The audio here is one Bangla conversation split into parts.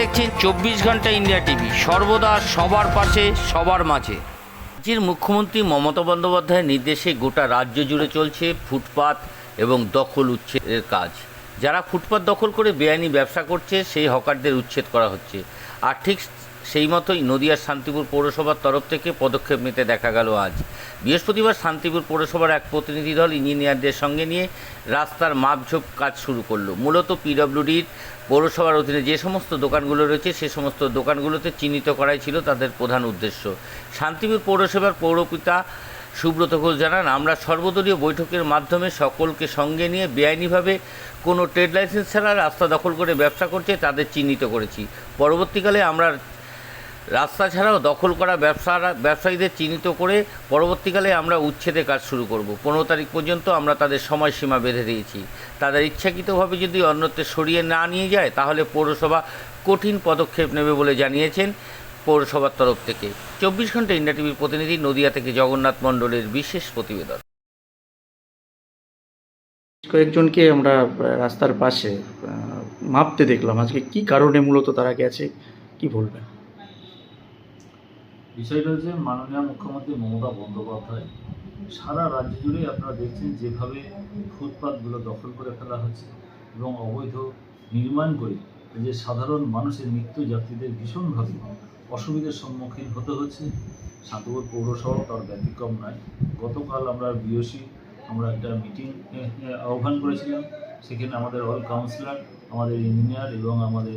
দেখছেন চব্বিশ ঘণ্টা ইন্ডিয়া টিভি। সর্বদা সবার পাশে, সবার মাঝে। রাজ্যের মুখ্যমন্ত্রী মমতা বন্দ্যোপাধ্যায়ের নির্দেশে গোটা রাজ্য জুড়ে চলছে ফুটপাত এবং দখল উচ্ছেদের কাজ। যারা ফুটপাত দখল করে বেআইনি ব্যবসা করছে, সেই হকারদের উচ্ছেদ করা হচ্ছে। আর ঠিক সেই মতোই নদিয়ার শান্তিপুর পৌরসভার তরফ থেকে পদক্ষেপ নিতে দেখা গেল আজ। বৃহস্পতিবার শান্তিপুর পৌরসভার এক প্রতিনিধি দল ইঞ্জিনিয়ারদের সঙ্গে নিয়ে রাস্তার মাপঝোপ কাজ শুরু করল। মূলত পিডব্লিউডির পৌরসভার অধীনে যে সমস্ত দোকানগুলো রয়েছে, সে সমস্ত দোকানগুলোতে চিহ্নিত করাই ছিল তাদের প্রধান উদ্দেশ্য। শান্তিপুর পৌরসভার পৌরপিতা সুব্রত ঘোষ জানান, আমরা সর্বদলীয় বৈঠকের মাধ্যমে সকলকে সঙ্গে নিয়ে বেআইনিভাবে কোনো ট্রেড লাইসেন্স ছাড়া রাস্তা দখল করে ব্যবসা করছে, তাদের চিহ্নিত করেছি। পরবর্তীকালে আমরা রাস্তা ছাড়াও দখল করা ব্যবসারা, ব্যবসায়ীদের চিহ্নিত করে পরবর্তীকালে আমরা উচ্ছেদের কাজ শুরু করব। পনেরো তারিখ পর্যন্ত আমরা তাদের সময়সীমা বেঁধে দিয়েছি। তাদের ইচ্ছাকৃতভাবে যদি অন্যত্র সরিয়ে না নিয়ে যায়, তাহলে পৌরসভা কঠিন পদক্ষেপ নেবে বলে জানিয়েছেন পৌরসভার তরফ থেকে। চব্বিশ ঘণ্টা ইন্ডিয়া টিভির প্রতিনিধি নদিয়া থেকে জগন্নাথ মণ্ডলের বিশেষ প্রতিবেদন। কয়েকজনকে আমরা রাস্তার পাশে মাপতে দেখলাম। আজকে কি কারণে মূলত তারা গেছে কি বলবেন? বিষয়টা হচ্ছে মাননীয় মুখ্যমন্ত্রী মমতা বন্দ্যোপাধ্যায় সারা রাজ্য জুড়েই আপনারা দেখছেন যেভাবে ফুটপাতগুলো দখল করে ফেলা হচ্ছে এবং অবৈধ নির্মাণ করে যে সাধারণ মানুষের নিত্য যাত্রীদের ভীষণভাবে অসুবিধার সম্মুখীন হতে হচ্ছে। শান্তিপুর পৌরসভা তার ব্যতিক্রম নয়। গতকাল আমরা বিওসি, আমরা একটা মিটিং আহ্বান করেছিলাম। সেখানে আমাদের অল কাউন্সিলর, আমাদের ইঞ্জিনিয়ার এবং আমাদের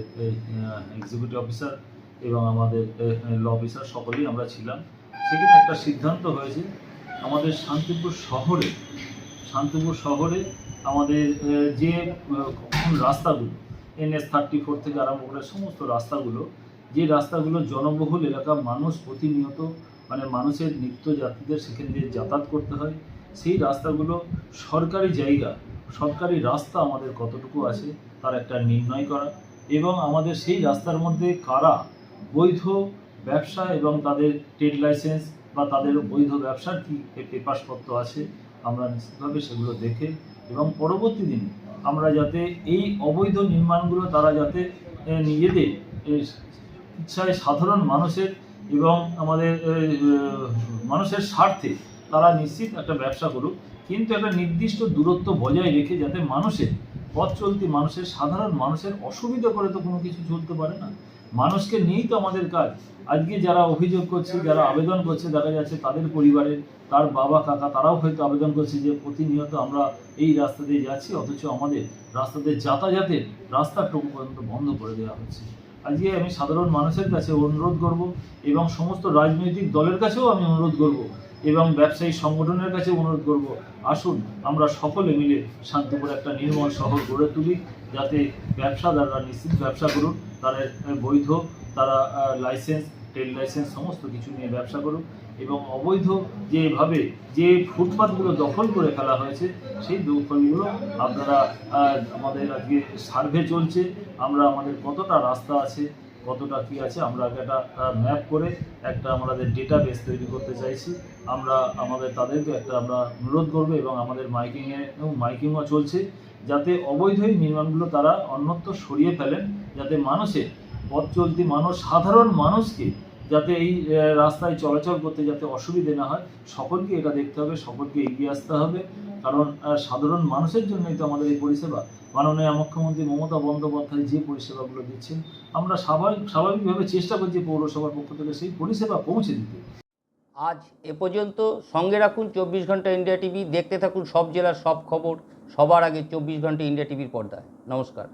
এক্সিকিউটিভ অফিসার এবং আমাদের ল অফিসার সকলেই আমরা ছিলাম। সেখানে একটা সিদ্ধান্ত হয়েছে, আমাদের শান্তিপুর শহরে শান্তিপুর শহরে আমাদের যে রাস্তাগুলো, এনএস থার্টি ফোর থেকে আরম্ভ করে সমস্ত রাস্তাগুলো, যে রাস্তাগুলো জনবহুল এলাকা, মানুষ প্রতিনিয়ত মানে মানুষের নিত্য যাত্রীদের সেখান দিয়ে যাতায়াত করতে হয়। সেই রাস্তাগুলো সরকারি জায়গা, সরকারি রাস্তা আমাদের কতটুকু আছে, তার একটা নির্ণয় করা। এবং আমাদের সেই রাস্তার মধ্যে কারা বৈধ ব্যবসা এবং তাদের ট্রেড লাইসেন্স বা তাদের বৈধ ব্যবসার কী পেপারসপত্র আছে, আমরা নিশ্চিতভাবে সেগুলো দেখে এবং পরবর্তী দিনে আমরা যাতে এই অবৈধ নির্মাণগুলো তারা যাতে নিজেদের ইচ্ছায় সাধারণ মানুষের এবং আমাদের মানুষের স্বার্থে তারা নিশ্চিত একটা ব্যবসা করুক। কিন্তু একটা নির্দিষ্ট দূরত্ব বজায় রেখে যাতে মানুষের পথ চলতি মানুষের, সাধারণ মানুষের অসুবিধা করে তো কোনো কিছু চলতে পারে না। মানুষকে নিয়েই তো আমাদের কাজ। আজকে যারা অভিযোগ করছে, যারা আবেদন করছে, দেখা যাচ্ছে তাদের পরিবারের, তার বাবা, কাকা, তারাও হয়তো আবেদন করছে যে প্রতিনিয়ত আমরা এই রাস্তা দিয়ে যাচ্ছি, অথচ আমাদের রাস্তাতে যাতায়াতের রাস্তা রাস্তাটুকু পর্যন্ত বন্ধ করে দেওয়া হচ্ছে। আজকে আমি সাধারণ মানুষের কাছে অনুরোধ করব এবং সমস্ত রাজনৈতিক দলের কাছেও আমি অনুরোধ করব এবং ব্যবসায়ী সংগঠনের কাছে অনুরোধ করব, আসুন আমরা সকলে মিলে শান্তিপুর একটা নির্মল শহর গড়ে তুলি, যাতে ব্যবসাদাররা নিশ্চিত ব্যবসা করুন তারা বৈধ, তারা লাইসেন্স ট্রেড লাইসেন্স সমস্ত কিছু নিয়ে ব্যবসা করুক এবং অবৈধ যেভাবে যে ফুটপাতগুলো দখল করে ফেলা হয়েছে, সেই দখলগুলো আপনারা আমাদের আজকে সার্ভে চলছে, আমরা আমাদের কতটা রাস্তা আছে কতটা কী আছে, আমরা একটা ম্যাপ করে একটা আমাদের ডেটা বেস তৈরি করতে চাইছি। আমরা আমাদের, তাদেরকে একটা আমরা অনুরোধ করব এবং আমাদের মাইকিংয়ে মাইকিংও চলছে, যাতে অবৈধ নির্মাণগুলো তারা অন্যত্র সরিয়ে ফেলেন, যাতে মানুষের পথ চলতি মানুষ, সাধারণ মানুষকে যাতে এই রাস্তায় চলাচল করতে যাতে অসুবিধে না হয়, সকলকে এটা দেখতে হবে, সকলকে এগিয়ে আসতে হবে। কারণ সাধারণ মানুষের জন্যই তো আমাদের এই পরিষেবা। মাননীয় মুখ্যমন্ত্রী মমতা বন্দ্যোপাধ্যায় যে পরিষেবাগুলো দিচ্ছেন, আমরা স্বাভাবিক স্বাভাবিকভাবে চেষ্টা করছি পৌরসভার পক্ষ থেকে সেই পরিষেবা পৌঁছে দিতে। আজ এ পর্যন্ত সঙ্গে রাখুন চব্বিশ ঘণ্টা ইন্ডিয়া টিভি, দেখতে থাকুন সব জেলার সব খবর, সবার আগে চব্বিশ ঘণ্টা ইন্ডিয়া টিভির পর্দায়। নমস্কার।